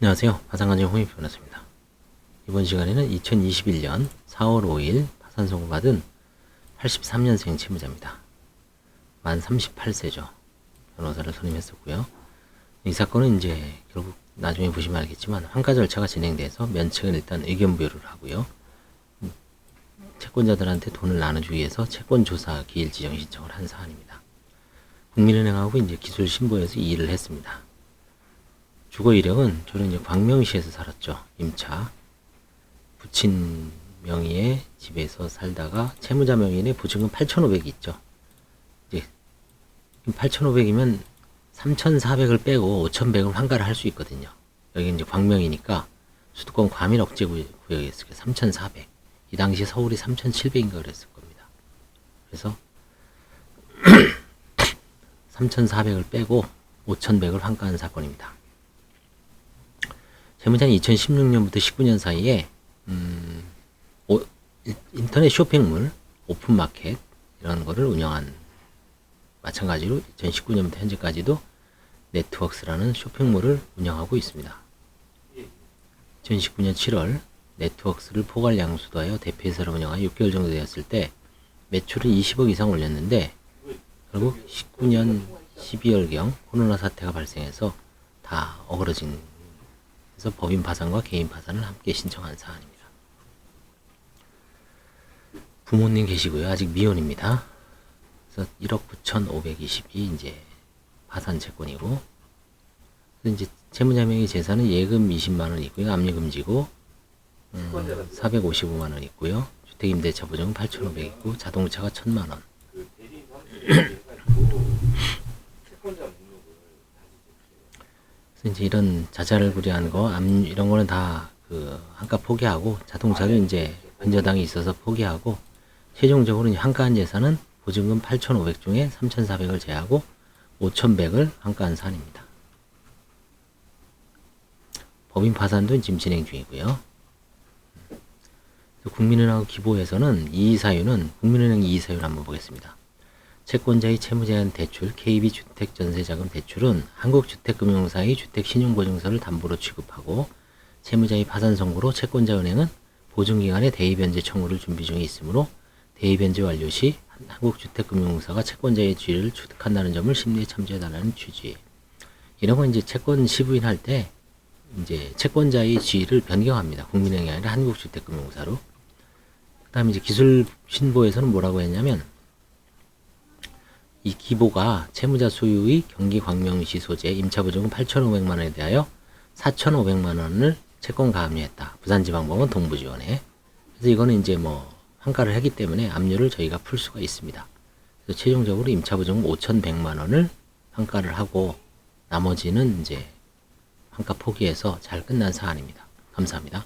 안녕하세요. 파산관정 홍익 변호사입니다. 이번 시간에는 2021년 4월 5일 파산 선고받은 83년생 채무자입니다. 만 38세죠. 변호사를 선임했었고요. 이 사건은 이제 결국 나중에 보시면 알겠지만 환가 절차가 진행돼서 면책은 일단 의견 부여를 하고요. 음, 채권자들한테 돈을 나눠주기 위해서 채권 조사 기일 지정 신청을 한 사안입니다. 국민은행하고 이제 기술 신고해서 이 일을 했습니다. 주거 이력은 저는 이제 광명시에서 살았죠. 임차. 부친 명의의 집에서 살다가 채무자 명의의 보증금 8,500이 있죠. 이제 8,500이면 3,400을 빼고 5,100을 환가를 할 수 있거든요. 여기 이제 광명이니까 수도권 과밀 억제 구역- 구역이었을 때 3,400. 이 당시 서울이 3,700인가 그랬을 겁니다. 그래서 3,400을 빼고 5,100을 환가한 사건입니다. 재무자는 2016년부터 19년 사이에 음, 오- 일- 인터넷 쇼핑몰 오픈마켓 이런 거를 운영한 마찬가지로 2019년부터 현재까지도 네트워크스라는 쇼핑몰을 운영하고 있습니다. 2019년 7월 네트워크스를 포괄 양수도하여 대표이사를 운영하여 6개월 정도 되었을 때 매출은 20억 이상 올렸는데 결국 19년 12월경 코로나 사태가 발생해서 다 어그러진 그래서 법인 파산과 개인 파산을 함께 신청한 사안입니다. 부모님 계시고요. 아직 미혼입니다. 그래서 1억 9,520이 이제 파산 채권이고 그래서 이제 채무자 명의 재산은 예금 20만 원 있고요. 압류금지고 음, 455만 원 있고요. 주택임대차 보증은 8,500 있고 자동차가 1,000만 원. 그래서 이제 이런 자잘을 구리한 거, 암 이런 거는 다 그 한가 포기하고 자동차도 이제 변저당이 있어서 포기하고 최종적으로 한가한 재산은 보증금 8,500 중에 3,400을 제하고 5,100을 한가한 사안입니다. 법인 파산도 지금 진행 중이고요. 국민은행하고 기보에서는 이의 사유는 국민은행 이의 사유를 한번 보겠습니다. 채권자의 채무제한 대출, KB 주택전세자금 대출은 한국주택금융사의 주택신용보증서를 담보로 취급하고 채무자의 파산 선고로 채권자 은행은 보증기관의 대의변제 청구를 준비 중에 있으므로 대의변제 완료 시 한국주택금융사가 채권자의 지위를 취득한다는 점을 심리에 참조해달라는 취지. 이런 건 이제 채권 시부인할 때 이제 채권자의 지위를 변경합니다. 국민은행이 아니라 한국주택금융사로. 그 다음에 이제 기술 신보에서는 뭐라고 했냐면 이 기보가 채무자 소유의 경기 광명시 소재 임차보증금 8,500만 원에 대하여 4,500만 원을 채권 가압류했다. 부산지방법원 동부지원에. 그래서 이거는 이제 뭐 환가를 했기 때문에 압류를 저희가 풀 수가 있습니다. 그래서 최종적으로 임차보증금 5,100만 원을 환가를 하고 나머지는 이제 환가 포기해서 잘 끝난 사안입니다. 감사합니다.